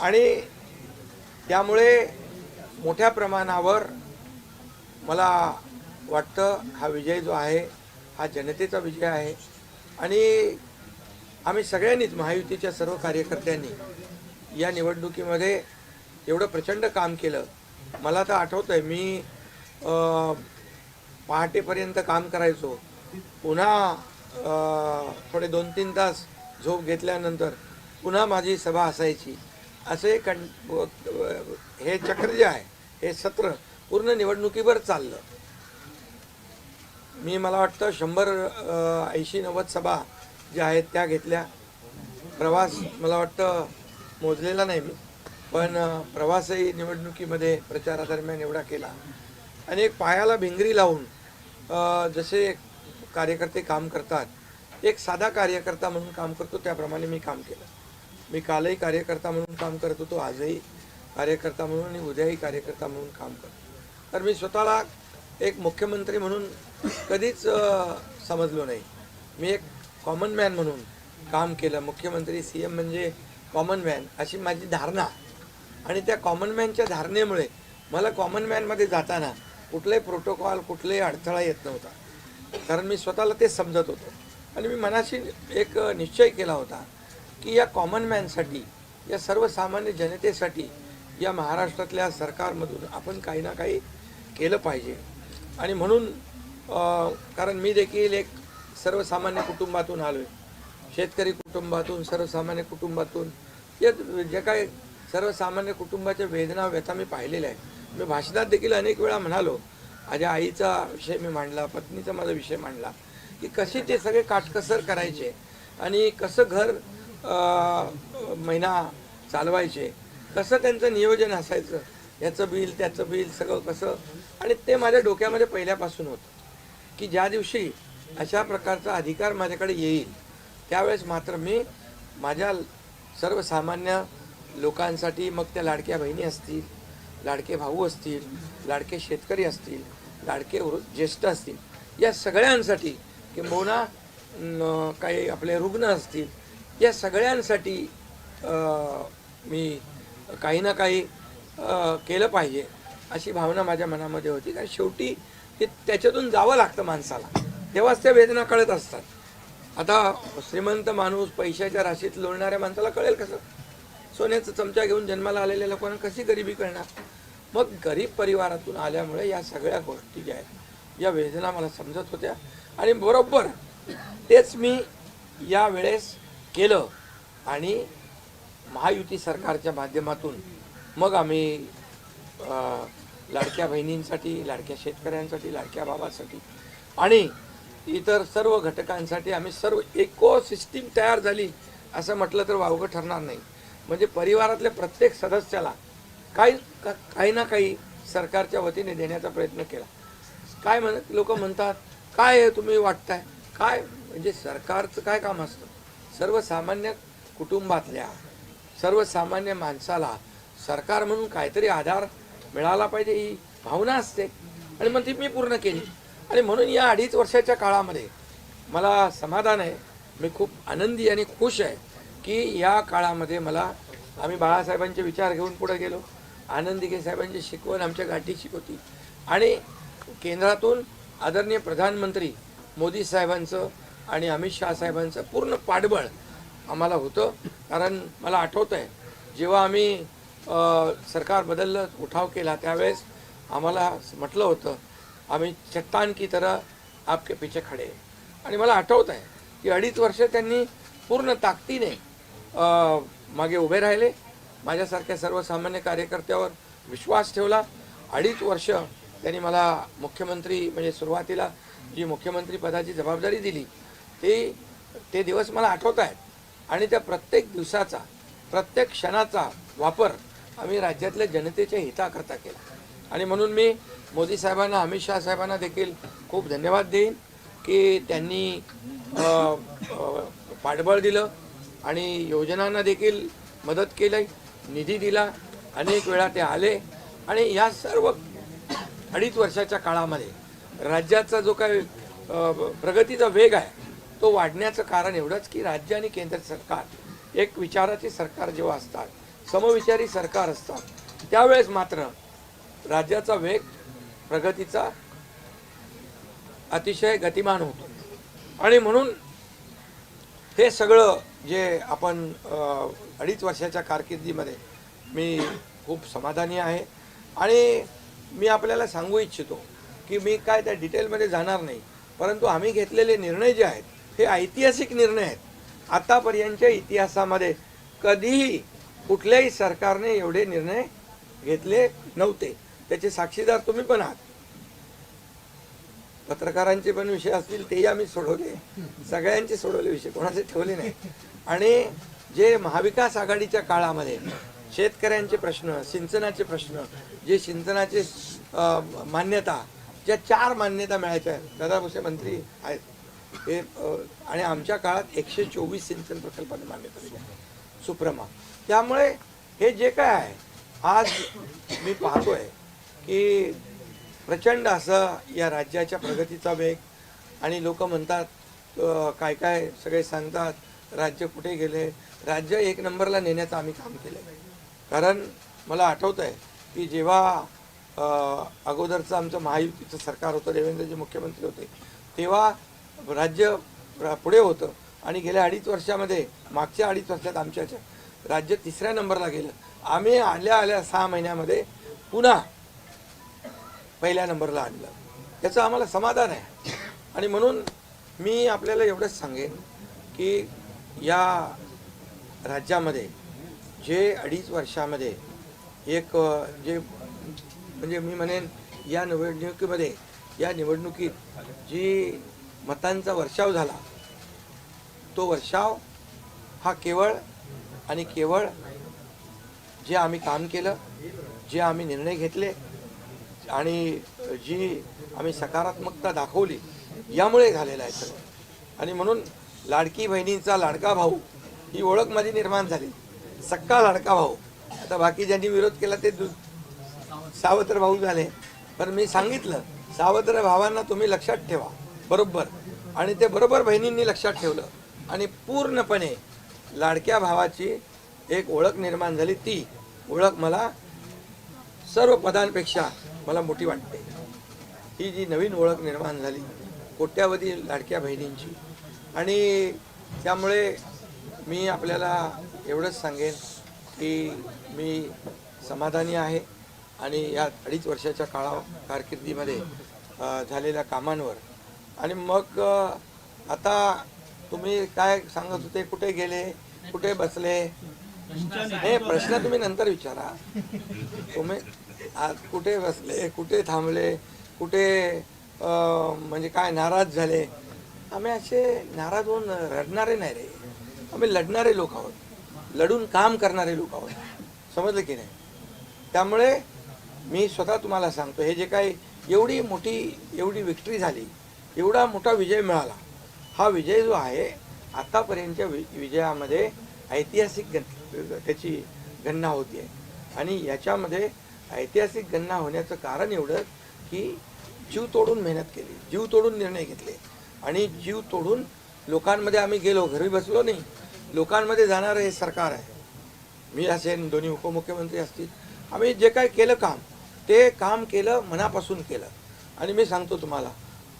आणि त्यामुळे मोठ्या प्रमाणावर मला वाटतं हा विजय जो आहे हा जनतेचा विजय आहे. आणि आम्ही सगळ्यांनीच महायुतीच्या सर्व कार्यकर्त्यांनी या निवडणुकीमध्ये एवढं प्रचंड काम केलं. मला तर आठवतं आहे मी पहाटेपर्यंत काम करायचो. पुन्हा थोडे दोन तीन तास झोप घेतल्यानंतर पुन्हा माझी सभा असायची. असे कं हे चक्र जे आहे हे सत्र पूर्ण निवडणुकीवर चाललं. मी मला वाटतं शंभर ऐंशी नव्वद सभा ज्या आहेत त्या घेतल्या. प्रवास मला वाटतं मोजलेला नाही मी. पण प्रवासही निवडणुकीमध्ये प्रचारादरम्यान एवढा केला. आणि एक पायाला भिंगरी लावून जसे कार्यकर्ते काम करतात एक साधा कार्यकर्ता म्हणून काम करतो त्याप्रमाणे मी काम केलं. मी कालही कार्यकर्ता म्हणून काम करत होतो आजही कार्यकर्ता म्हणून आणि उद्याही कार्यकर्ता म्हणून काम करतो. तर मी स्वतःला एक मुख्यमंत्री म्हणून कधीच समजलो नाही. मी एक कॉमन मॅन म्हणून काम केलं. मुख्यमंत्री सी एम म्हणजे कॉमन मॅन अशी माझी धारणा. आणि त्या कॉमन मॅनच्या धारणेमुळे मला कॉमन मॅनमध्ये जाताना कुठलाही प्रोटोकॉल कुठलाही अडथळा येत नव्हता. कारण मी स्वतःला ते समजत होतो. आणि मी मनाशी एक निश्चय केला होता. की या कॉमन मॅनसाठी या सर्वसामान्य जनतेसाठी या महाराष्ट्रातल्या सरकारमधून आपण काही ना काही केलं पाहिजे. आणि म्हणून कारण मी देखील एक सर्वसामान्य कुटुंबातून आलो आहे शेतकरी कुटुंबातून सर्वसामान्य कुटुंबातून या जे काय सर्वसामान्य कुटुंबाच्या वेदना व्यथा मी पाहिलेल्या आहेत. मी भाषणात देखील अनेक वेळा म्हणालो माझ्या आईचा विषय मी मांडला पत्नीचा माझा विषय मांडला की कसे ते सगळे काटकसर करायचे आणि कसं घर महिना चालवायचे. कसं त्यांचं नियोजन असायचं याचं बिल त्याचं बिल सगळं कसं? आणि ते माझ्या डोक्यामध्ये पहिल्यापासून होतं की ज्या दिवशी अशा प्रकारचा अधिकार माझ्याकडे येईल त्यावेळेस मात्र मी माझ्या सर्वसामान्य लोकांसाठी मग त्या लाडक्या बहिणी असतील लाडके भाऊ असतील लाडके शेतकरी असतील लाडके ज्येष्ठ असतील या सगळ्यांसाठी किंबहुना काही आपले रुग्ण असतील या सगळ्यांसाठी मी काही ना काही केलं पाहिजे अशी भावना माझ्या मनामध्ये होती. कारण शेवटी ते त्याच्यातून जावं लागतं माणसाला. तेव्हाच त्या वेदना कळत असतात. आता श्रीमंत माणूस पैशाच्या राशीत लोळणाऱ्या माणसाला कळेल कसं? सोन्याचा चमचा घेऊन जन्माला आलेल्या लोकांना कशी गरिबी कळणार मग गरीब परिवारातून आल्यामुळे या सगळ्या गोष्टी ज्या आहेत या वेदना मला समजत होत्या. आणि बरोबर तेच मी या वेळेस केलं आणि महायुती सरकारच्या माध्यमातून मग आम्ही लाडक्या बहिणींसाठी लाडक्या शेतकऱ्यांसाठी लाडक्या बाबासाठी आणि इतर सर्व घटकांसाठी आम्ही सर्व इको सिस्टीम तयार झाली असं म्हटलं तर वावगं ठरणार नाही. म्हणजे परिवारातल्या प्रत्येक सदस्याला काही का- काही ना काही सरकारच्या वतीने देण्याचा प्रयत्न केला. काय म्हणत लोक म्हणतात काय आहे तुम्ही वाटताय? काय म्हणजे सरकारचं काय काम असतं? सर्वसामान्य कुटुंबातल्या सर्वसामान्य माणसाला सरकार म्हणून काहीतरी आधार मिळाला पाहिजे ही भावना असते. आणि मग ती मी पूर्ण केली. आणि म्हणून या अडीच वर्षाच्या काळामध्ये मला समाधान आहे. मी खूप आनंदी आणि खुश आहे की या काळामध्ये मला आम्ही बाळासाहेबांचे विचार घेऊन पुढे गेलो. आनंदिके साहेबांची शिकवण आमच्या गाठी शिकवती. आणि केंद्रातून आदरणीय प्रधानमंत्री मोदी साहेबांचं आणि अमित शहा साहेबांचं पूर्ण पाठबळ आम्हाला होतं. कारण मला आठवतं आहे जेव्हा आम्ही सरकार बदललं उठाव केला त्यावेळेस आम्हाला म्हटलं होतं आम्ही चट्टान की तरह आपके पिछे खडे आणि मला आठवत आहे की अडीच वर्ष त्यांनी पूर्ण ताकदीने मागे उभे राहिले. माझ्यासारख्या सर्वसामान्य कार्यकर्त्यावर विश्वास ठेवला. अडीच वर्ष त्यांनी मला मुख्यमंत्री म्हणजे सुरुवातीला जी मुख्यमंत्री पदाची जबाबदारी दिली ते ते दिवस मला आठवत आहेत. आणि त्या प्रत्येक दिवसाचा प्रत्येक क्षणाचा वापर आम्ही राज्यातल्या जनतेच्या हिताकरता केला. आणि म्हणून मी मोदी साहेबांना अमित शहा साहेबांना देखील खूप धन्यवाद देईन की त्यांनी पाठबळ दिलं आणि योजनांना देखील मदत केली निधी दिला अनेक वेळा ते आले. आणि या सर्व अडीच वर्षाच्या काळामध्ये राज्याचा जो काही प्रगतीचा वेग आहे तो वाढण्याचं कारण एवढंच की राज्य आणि केंद्र सरकार एक विचाराचे सरकार जेव्हा असतात समविचारी सरकार असतात त्यावेळेस मात्र राज्याचा वेग प्रगतीचा अतिशय गतिमान होतो. आणि म्हणून हे सगळं जे आपण अडीच वर्षाच्या कारकिर्दीमध्ये मी खूप समाधानी आहे. आणि मी आपल्याला सांगू इच्छितो की मी काय त्या डिटेलमध्ये जाणार नाही परंतु आम्ही घेतलेले निर्णय जे आहेत हे ऐतिहासिक निर्णय आहेत. आतापर्यंतच्या इतिहासामध्ये कधीही कुठल्याही सरकारने एवढे निर्णय घेतले नव्हते. त्याचे साक्षीदार तुम्ही पण आहात. पत्रकारांचे पण विषय असतील तेही आम्ही सोडवले. सगळ्यांचे सोडवले विषय कोणाचे ठेवले नाही. आणि जे महाविकास आघाडीच्या काळामध्ये शेतकऱ्यांचे प्रश्न सिंचनाचे प्रश्न जे सिंचनाचे मान्यता ज्या चार मान्यता मिळायच्या दादा भुसे मंत्री आहेत. हे आणि आमच्या काळात एकशे चोवीस सिंचन प्रकल्पाने मान्यता दिली आहे. सुप्रमा. त्यामुळे हे जे काय आहे आज मी पाहतोय की प्रचंड असं या राज्याच्या प्रगतीचा वेग आणि लोक म्हणतात काय काय सगळे सांगतात राज्य कुठे गेले? राज्य एक नंबरला नेण्याचं आम्ही काम केलं कारण मला आठवत आहे की जेव्हा अगोदरचं आमचं महायुतीचं सरकार होतं देवेंद्रजी मुख्यमंत्री होते तेव्हा राज्य पुढे होतं. आणि गेल्या अडीच वर्षामध्ये मागच्या अडीच वर्षात आमच्या राज्य तिसऱ्या नंबरला गेलं. आम्ही आल्या आल्या सहा महिन्यामध्ये पुन्हा पहिल्या नंबरला आणलं. त्याचं आम्हाला समाधान आहे. आणि म्हणून मी आपल्याला एवढंच सांगेन की या राज्यामध्ये जे अडीच वर्षामध्ये एक जे म्हणजे मी म्हणेन या निवडणुकीमध्ये या निवडणुकीत जी मतांचा वर्षाव झाला. तो वर्षाव हा केवळ आणि केवळ जे आम्ही काम केलं जे आम्ही निर्णय घेतले आणि जी आम्ही सकारात्मकता दाखवली यामुळे झालेलं आहे सगळं. आणि म्हणून लाडकी बहिणींचा लाडका भाऊ ही ओळख माझी निर्माण झाली. सक्का लाडका भाऊ. आता बाकी ज्यांनी विरोध केला ते दु सावत्र भाऊ झाले. पण मी सांगितलं सावत्र भावांना तुम्ही लक्षात ठेवा. बरोबर. आणि ते बरोबर बहिणींनी लक्षात ठेवलं. आणि पूर्णपणे लाडक्या भावाची एक ओळख निर्माण झाली. ती ओळख मला सर्व पदांपेक्षा मला मोठी वाटते. ही जी नवीन ओळख निर्माण झाली कोट्यावधी लाडक्या बहिणींची. आणि त्यामुळे मी आपल्याला एवढंच सांगेन की मी समाधानी आहे. आणि या अडीच वर्षाच्या काळा कारकिर्दीमध्ये झालेल्या कामांवर आणि मग आता तुम्ही काय सांगत होते कुठे गेले कुठे बसले? हे प्रश्न तुम्ही नंतर विचारा. तुम्ही आज कुठे बसले कुठे थांबले कुठे म्हणजे काय नाराज झाले? आम्ही असे नाराज होऊन रडणारे नाही रे. आम्ही लढणारे लोक आहोत. लढून काम करणारे लोक आहोत. समजलं की नाही? त्यामुळे मी स्वतः तुम्हाला सांगतो हे जे काही एवढी मोठी एवढी विक्ट्री झाली एवढा मोठा विजय मिळाला. हा विजय जो आहे आतापर्यंतच्या वि विजयामध्ये ऐतिहासिक गण त्याची गणना होती आहे आणि याच्यामध्ये ऐतिहासिक गणना होण्याचं कारण एवढं की जीव तोडून मेहनत केली जीव तोडून निर्णय घेतले. आणि जीव तोडून लोकांमध्ये आम्ही गेलो घरी बसलो नाही. लोकांमध्ये जाणारं हे सरकार आहे. मी असेन दोन्ही उपमुख्यमंत्री असतील. आम्ही जे काय केलं काम ते काम केलं मनापासून केलं. आणि मी सांगतो तुम्हाला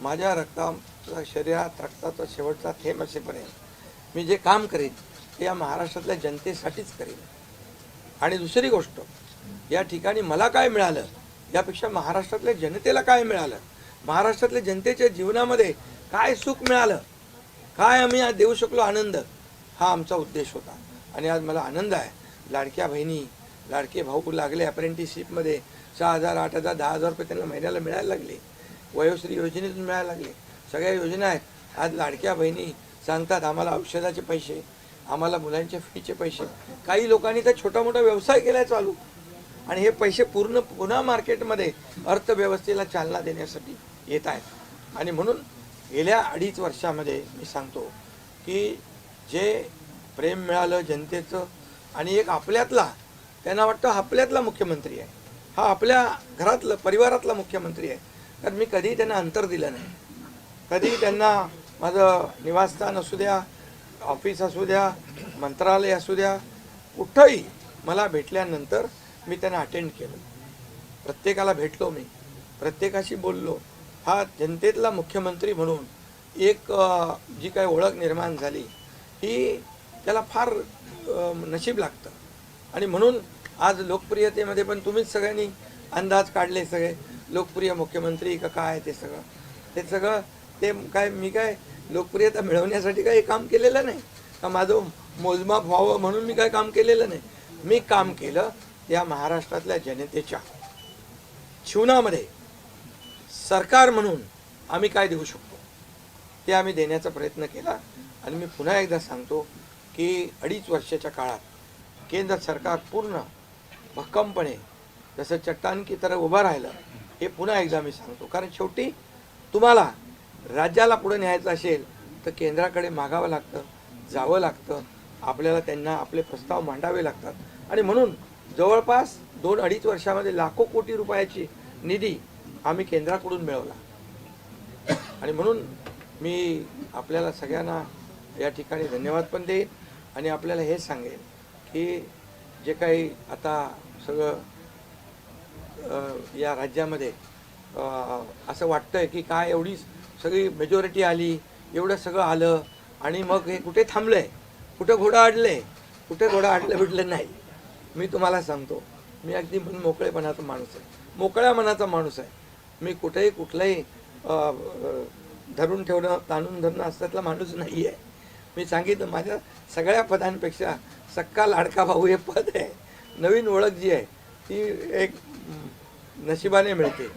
माझ्या रक्ताचा शरीरात रक्ताचा शेवटचा थेंब असेपर्यंत मी जे काम करेन ते या महाराष्ट्रातल्या जनतेसाठीच करेन. आणि दुसरी गोष्ट या ठिकाणी मला काय मिळालं यापेक्षा महाराष्ट्रातल्या जनतेला काय मिळालं महाराष्ट्रातल्या जनतेच्या जीवनामध्ये काय सुख मिळालं काय आम्ही आज देऊ शकलो आनंद हा आमचा उद्देश होता. आणि आज मला आनंद आहे. लाडक्या बहिणी लाडके भाऊ लागले अप्रेंटिसशिपमध्ये सहा हजार आठ हजार दहा हजार रुपये त्यांना महिन्याला मिळायला लागले. वयोश्री योजनेतून मिळायला लागले. सगळ्या योजना आहेत. आज लाडक्या बहिणी सांगतात आम्हाला औषधाचे पैसे आम्हाला मुलांच्या फीचे पैसे. काही लोकांनी तर छोटा मोठा व्यवसाय केलाय चालू. आणि हे पैसे पूर्ण पुन्हा मार्केटमध्ये अर्थव्यवस्थेला चालना देण्यासाठी येत आहेत. आणि म्हणून गेल्या अडीच वर्षामध्ये मी सांगतो की जे प्रेम मिळालं जनतेचं आणि एक आपल्यातला त्यांना वाटतं आपल्यातला मुख्यमंत्री आहे. हा आपल्या घरातलं परिवारातला मुख्यमंत्री आहे. कारण मी कधीही त्यांना अंतर दिलं नाही. कधी त्यांना माझं निवासस्थान असू द्या ऑफिस असू द्या मंत्रालय असू द्या कुठंही मला भेटल्यानंतर मी त्यांना अटेंड केलं. प्रत्येकाला भेटलो मी. प्रत्येकाशी बोललो. हा जनतेतला मुख्यमंत्री म्हणून एक जी काही ओळख निर्माण झाली ही त्याला फार नशीब लागतं. आणि म्हणून आज लोकप्रियतेमध्ये पण तुम्हीच सगळ्यांनी अंदाज काढले सगळे. लोकप्रिय मुख्यमंत्री का काय ते सगळं? ते सगळं ते काय मी काय लोकप्रियता मिळवण्यासाठी काही काम केलेलं नाही? का माझं मोजमाप व्हावं म्हणून मी काय काम केलेलं नाही? मी काम केलं या महाराष्ट्रातल्या जनतेच्या जीवनामध्ये. सरकार म्हणून आम्ही काय देऊ शकतो? ते आम्ही देण्याचा प्रयत्न केला. आणि मी पुन्हा एकदा सांगतो की अडीच वर्षाच्या काळात केंद्र सरकार पूर्ण भक्कमपणे जसं चट्टान की तरह उभं राहिलं हे पुन्हा एकदा मी सांगतो. कारण शेवटी तुम्हाला राज्याला पुढे न्यायचं असेल तर केंद्राकडे मागावं लागतं जावं लागतं. आपल्याला त्यांना आपले प्रस्ताव मांडावे लागतात. आणि म्हणून जवळपास दोन अडीच वर्षामध्ये लाखो कोटी रुपयाची निधी आम्ही केंद्राकडून मिळवला. आणि म्हणून मी आपल्याला सगळ्यांना या ठिकाणी धन्यवाद पण देईन. आणि आपल्याला हे सांगेन की जे काही आता सगळं या राज्यामध्ये. असं असं वाटतंय की काय एवढी सगळी मेजॉरिटी आली एवढं सगळं आलं आणि मग हे कुठे थांबलंय? कुठं घोडा अडलंय कुठे घोडं अडलं बिडलं नाही? मी तुम्हाला सांगतो. मी अगदी मन मोकळेपणाचा माणूस आहे. मोकळ्या मनाचा माणूस आहे. मी कुठेही कुठलंही धरून ठेवणं ताणून धरणं असल्यातला माणूस नाही आहे. मी सांगितलं माझ्या सगळ्या पदांपेक्षा सक्का लाडका भाऊ हे पद आहे. नवीन ओळख जी आहे ती एक नशिबाने मिळते.